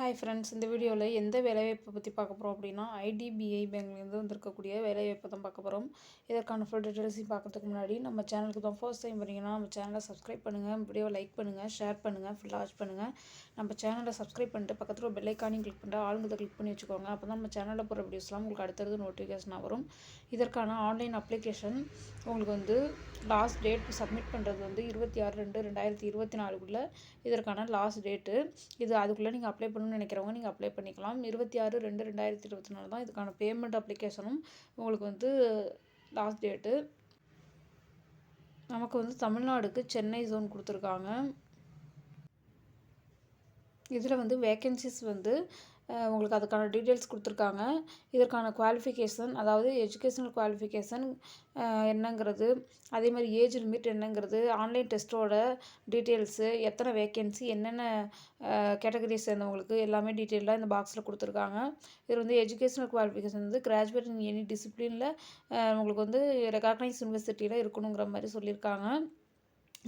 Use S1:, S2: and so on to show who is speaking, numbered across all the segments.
S1: Hi friends இந்த வீடியோவில் எந்த வேலைவாய்ப்பை பற்றி பார்க்க போகிறோம் அப்படின்னா ஐடிபிஐ பேங்க்லேருந்து வந்திருக்கக்கூடிய வேலைவாய்ப்பை தான் பார்க்க போகிறோம் இதற்கான ஃபுல் டீட்டெயில்ஸையும் பார்க்கறதுக்கு முன்னாடி நம்ம சேனலுக்கு தான் ஃபர்ஸ்ட் டைம் வரீங்கன்னா நம்ம சேனலை சப்ஸ்கிரைப் பண்ணுங்கள் வீடியோவை லைக் பண்ணுங்கள் ஷேர் பண்ணுங்கள் ஃபுல்லாக வாட்ச் பண்ணுங்கள் நம்ம சேனலை சப்ஸ்கிரைப் பண்ணிட்டு பக்கத்தில் ஒரு பெல்லைக்கானையும் கிளிக் பண்ணிட்டு ஆளுங்க கிளிக் பண்ணி வச்சுக்கோங்க. அப்போ தான் நம்ம சேனலில் போகிற வீடியோஸ்லாம் உங்களுக்கு அடுத்தது நோட்டிஃபிகேஷனாக வரும். இதற்கான ஆன்லைன் அப்ளிகேஷன் உங்களுக்கு வந்து லாஸ்ட் டேட் சப்மிட் பண்ணுறது வந்து இருபத்தி ஆறு ரெண்டு ரெண்டாயிரத்தி இருபத்தி நாலுக்குள்ளே இதற்கான லாஸ்ட் டேட்டு இது அதுக்குள்ளே நீங்கள் அப்ளை பண்ணணும்னு நினைக்கிறவங்க நீங்கள் அப்ளை பண்ணிக்கலாம். இருபத்தி ஆறு ரெண்டு ரெண்டாயிரத்தி இருபத்தி நாலு தான் இதுக்கான பேமெண்ட் அப்ளிகேஷனும் உங்களுக்கு வந்து லாஸ்ட் டேட்டு நமக்கு வந்து தமிழ்நாடுக்கு சென்னை ஜோன் கொடுத்துருக்காங்க. இதில் வந்து வேக்கன்சிஸ் வந்து உங்களுக்கு அதுக்கான டீட்டெயில்ஸ் கொடுத்துருக்காங்க. இதற்கான குவாலிஃபிகேஷன் அதாவது எஜுகேஷனல் குவாலிஃபிகேஷன் என்னங்கிறது அதே மாதிரி ஏஜ் லிமிட் என்னங்கிறது ஆன்லைன் டெஸ்ட்டோட டீட்டெயில்ஸு எத்தனை வேக்கன்சி என்னென்ன கேட்டகரி சேர்ந்தவங்களுக்கு எல்லாமே டீட்டெயிலாக இந்த பாக்ஸில் கொடுத்துருக்காங்க. இது வந்து எஜுகேஷனல் குவாலிஃபிகேஷன் வந்து கிராஜுவேட் இன் எனி டிசிப்ளினில் உங்களுக்கு வந்து ரெகாக்னைஸ் யூனிவர்சிட்டியில் இருக்கணுங்கிற மாதிரி சொல்லியிருக்காங்க.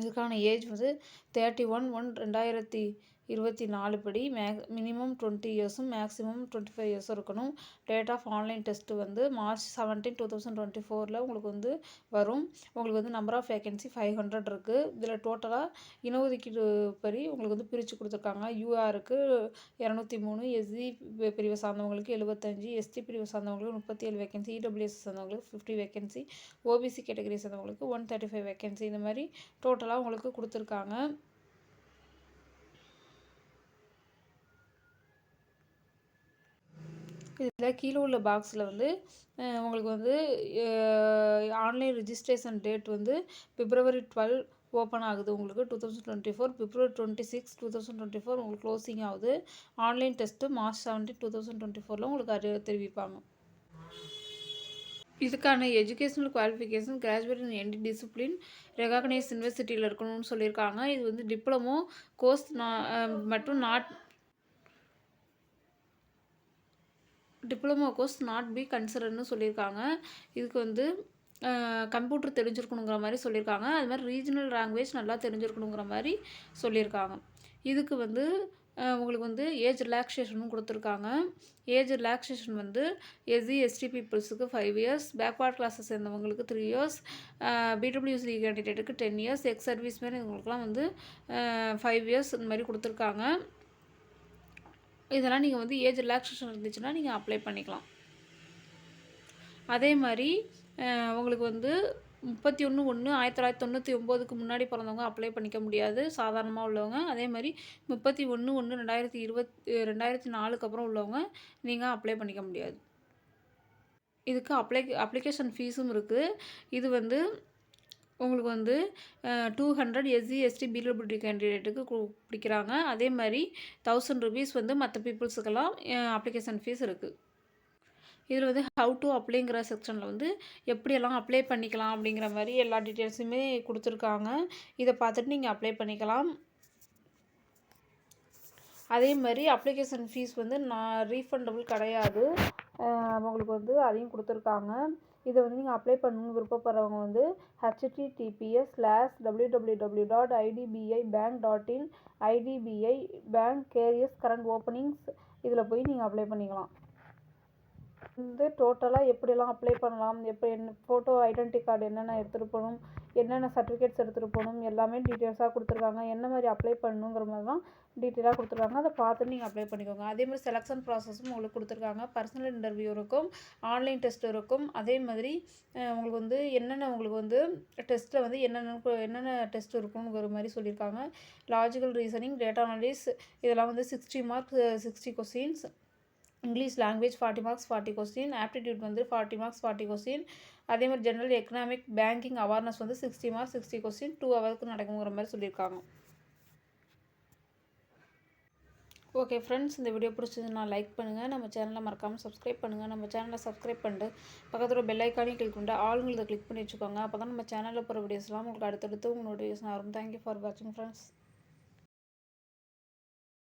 S1: இதுக்கான ஏஜ் வந்து தேர்ட்டி ஒன் ஒன் ரெண்டாயிரத்தி இருபத்தி நாலு படி. மே மினிமம் டுவெண்ட்டி இயர்ஸும் மேக்ஸிமம் டுவெண்ட்டி ஃபைவ் இயர்ஸும் இருக்கணும். டேட் ஆஃப் ஆன்லைன் டெஸ்ட்டு வந்து March seventeen two thousand twenty ஃபோரில் உங்களுக்கு வந்து வரும். உங்களுக்கு வந்து number of vacancy five hundred இருக்குது இதில் டோட்டலாக இனஒதுக்கீடு படி உங்களுக்கு வந்து பிரித்து கொடுத்துருக்காங்க. யூஆருக்கு இரநூத்தி மூணு எஸ்சி பிரிவை சார்ந்தவங்களுக்கு எழுபத்தஞ்சு எஸ்டி பிரிவை சார்ந்தவங்களுக்கு முப்பத்தி ஏழு வேகன்சி இடபிள்யூஎஸ் சார்ந்தவங்களுக்கு ஃபிஃப்டி வேகன்சி ஓபிசி கேட்டகரி சார்ந்தவங்களுக்கு ஒன் தேர்ட்டி ஃபைவ் வேகன்சி இந்த மாதிரி டோட்டலாக உங்களுக்கு கொடுத்துருக்காங்க. இதில் கீழே உள்ள பாக்ஸில் வந்து உங்களுக்கு வந்து ஆன்லைன் ரிஜிஸ்ட்ரேஷன் டேட் வந்து பிப்ரவரி டுவெல் ஓப்பன் ஆகுது உங்களுக்கு. Two thousand twenty four February twenty six two thousand twenty four உங்களுக்கு க்ளோசிங் ஆகுது. Online test March seventeen two thousand twenty ஃபோரில் உங்களுக்கு அறி தெரிவிப்பாங்க. இதுக்கான educational qualification graduate in any discipline recognise யூனிவர்சிட்டியில் இருக்கணும்னு சொல்லியிருக்காங்க. இது வந்து டிப்ளமோ கோர்ஸ் மற்றும் not diploma course not be கன்சிடர்னு சொல்லியிருக்காங்க. இதுக்கு வந்து கம்ப்யூட்டர் தெரிஞ்சிருக்கணுங்கிற மாதிரி சொல்லியிருக்காங்க. அது மாதிரி ரீஜனல் லாங்குவேஜ் நல்லா தெரிஞ்சிருக்கணுங்கிற மாதிரி சொல்லியிருக்காங்க. இதுக்கு வந்து உங்களுக்கு வந்து ஏஜ் ரிலாக்ஸேஷனும் கொடுத்துருக்காங்க. ஏஜ் ரிலாக்ஸேஷன் வந்து எஸ்சி எஸ்டி பீப்புள்ஸுக்கு ஃபைவ் இயர்ஸ் பேக்வார்ட் கிளாஸை சேர்ந்தவங்களுக்கு three years PWC கேண்டிடேட்டுக்கு ten years ex service man இவங்களுக்குலாம் வந்து ஃபைவ் இயர்ஸ் இந்த மாதிரி கொடுத்துருக்காங்க. இதெல்லாம் நீங்கள் வந்து ஏஜ் ரிலாக்ஸேஷன் இருந்துச்சுன்னா நீங்கள் அப்ளை பண்ணிக்கலாம். அதே மாதிரி உங்களுக்கு வந்து முப்பத்தி ஒன்று ஒன்று ஆயிரத்தி தொள்ளாயிரத்தி தொண்ணூற்றி ஒம்போதுக்கு முன்னாடி பிறந்தவங்க அப்ளை பண்ணிக்க முடியாது. சாதாரணமாக உள்ளவங்க. அதே மாதிரி முப்பத்தி ஒன்று ஒன்று ரெண்டாயிரத்தி இருபத்தி ரெண்டாயிரத்தி நாலுக்கு அப்புறம் உள்ளவங்க நீங்கள் அப்ளை பண்ணிக்க முடியாது. இதுக்கு அப்ளை அப்ளிகேஷன் ஃபீஸும் இருக்குது இது வந்து உங்களுக்கு வந்து two hundred SC ST PWD கேண்டிடேட்டுக்கு பிடிக்கிறாங்க. அதே மாதிரி தௌசண்ட் ருபீஸ் வந்து மற்ற பீப்புள்ஸுக்கெல்லாம் அப்ளிகேஷன் ஃபீஸ் இருக்குது இதில் வந்து ஹவு டு அப்ளைங்கிற செக்ஷனில் வந்து எப்படியெல்லாம் அப்ளை பண்ணிக்கலாம் அப்படிங்கிற மாதிரி எல்லா டீட்டெயில்ஸுமே கொடுத்துருக்காங்க. இதை பார்த்துட்டு நீங்கள் அப்ளை பண்ணிக்கலாம். அதே மாதிரி அப்ளிகேஷன் ஃபீஸ் வந்து நான் ரீஃபண்டபுள் கிடையாது. உங்களுக்கு வந்து அதையும் கொடுத்துருக்காங்க. இதை வந்து நீங்கள் அப்ளை பண்ணணும்னு விருப்பப்படுறவங்க வந்து HTTPS slash W W W dot IDBI bank dot in IDBI bank careers current openings இதில் போய் நீங்கள் அப்ளை பண்ணிக்கலாம். வந்து டோட்டலாக எப்படியெல்லாம் அப்ளை பண்ணலாம்? எப்போ என்ன ஃபோட்டோ ஐடென்டி கார்டு என்னென்ன எடுத்துகிட்டு போகணும்? என்னென்ன சர்டிஃபிகேட்ஸ் எடுத்துகிட்டு போகணும்? எல்லாமே டீட்டெயில்ஸாக கொடுத்துருக்காங்க. என்ன மாதிரி அப்ளை பண்ணணுங்கிற மாதிரி தான் டீட்டெயிலாக கொடுத்துருக்காங்க. அதை பார்த்துட்டு நீங்கள் அப்ளை பண்ணிக்கோங்க. அதே மாதிரி செலெக்ஷன் ப்ராசஸும் உங்களுக்கு கொடுத்துருக்காங்க. பர்சனல் இன்டர்வியூ இருக்கும் ஆன்லைன் டெஸ்ட் இருக்கும். அதே மாதிரி உங்களுக்கு வந்து என்னென்ன உங்களுக்கு வந்து டெஸ்ட்டில் வந்து என்னென்ன என்னென்ன டெஸ்ட் இருக்குங்கிற மாதிரி சொல்லியிருக்காங்க. லாஜிக்கல் ரீசனிங் டேட்டா அனாலிஸ் இதெல்லாம் வந்து sixty mark sixty questions English language forty marks forty question aptitude வந்து ஃபார்ட்டி மார்க்ஸ் ஃபார்ட்டி கொஸ்டின் அதே மாதிரி ஜென்ரல் எக்கனாமிக் பேங்கிங் அவேர்னஸ் வந்து sixty marks sixty question two ஹவருக்கு நடக்குங்கிற மாதிரி சொல்லியிருக்காங்க. ஓகே ஃப்ரெண்ட்ஸ் இந்த வீடியோ பிடிச்சதுன்னா லைக் பண்ணுங்கள் நம்ம சேனலை மறக்காமல் சப்ஸ்கிரைப் பண்ணுங்கள் நம்ம சேனலை சப்ஸ்கிரைப் பண்ணிட்டு பக்கத்தில் பெல் ஐக்கானையும் கிளிக் பண்ணிட்டு ஆளுங்களை கிளிக் பண்ணி வச்சுக்கோங்க. அப்போ தான் நம்ம சேனலில் போகிற வீடியோஸ்லாம் உங்களுக்கு அடுத்தடுத்து உங்கள் நோட்டிஃபிகேஷன் வரும். தேங்க்யூ ஃபார் வாட்சிங் ஃப்ரெண்ட்ஸ்